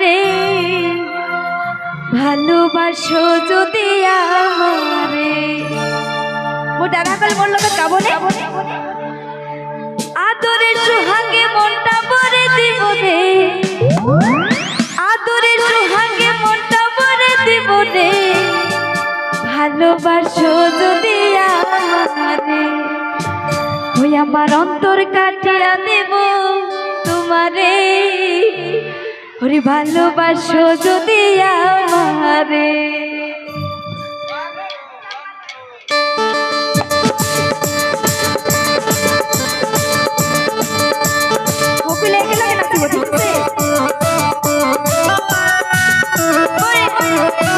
রে ভালোবাসো যদি আমারে। ও ডানা তো বলল কাবনে। আদরে সুহাগে মনটা ভরে দিব রে। আদরে সুহাগে মনটা ভরে দিব রে। ভালোবাসো যদি আমারে। ওই আমার অন্তর কাটিয়া দেব তোমারে। ওরে ভালোবাসো যদি আমারে Thank you.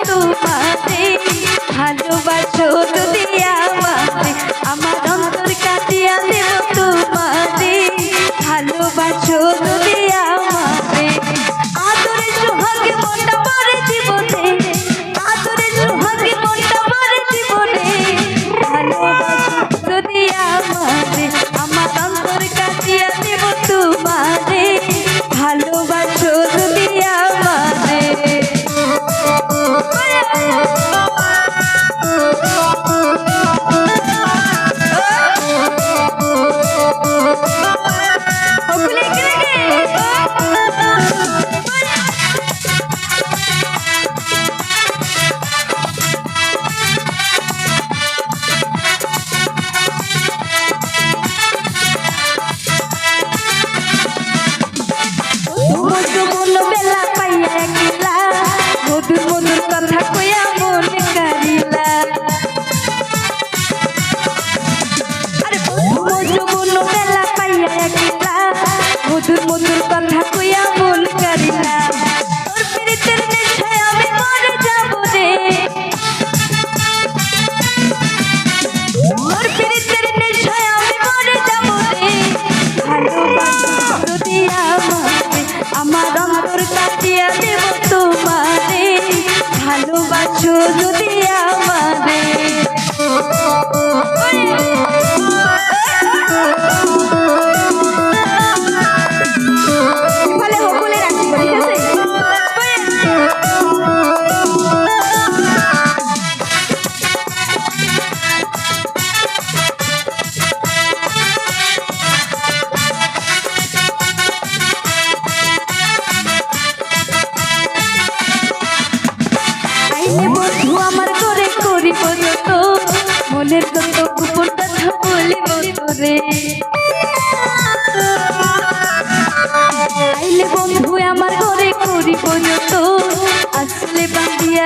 Tutu. Good night. মনের কত গোপন কথা বলি বন্ধুরে। আইলে বন্ধু আমার ঘরে করিব যত আসলে বাঁধিয়া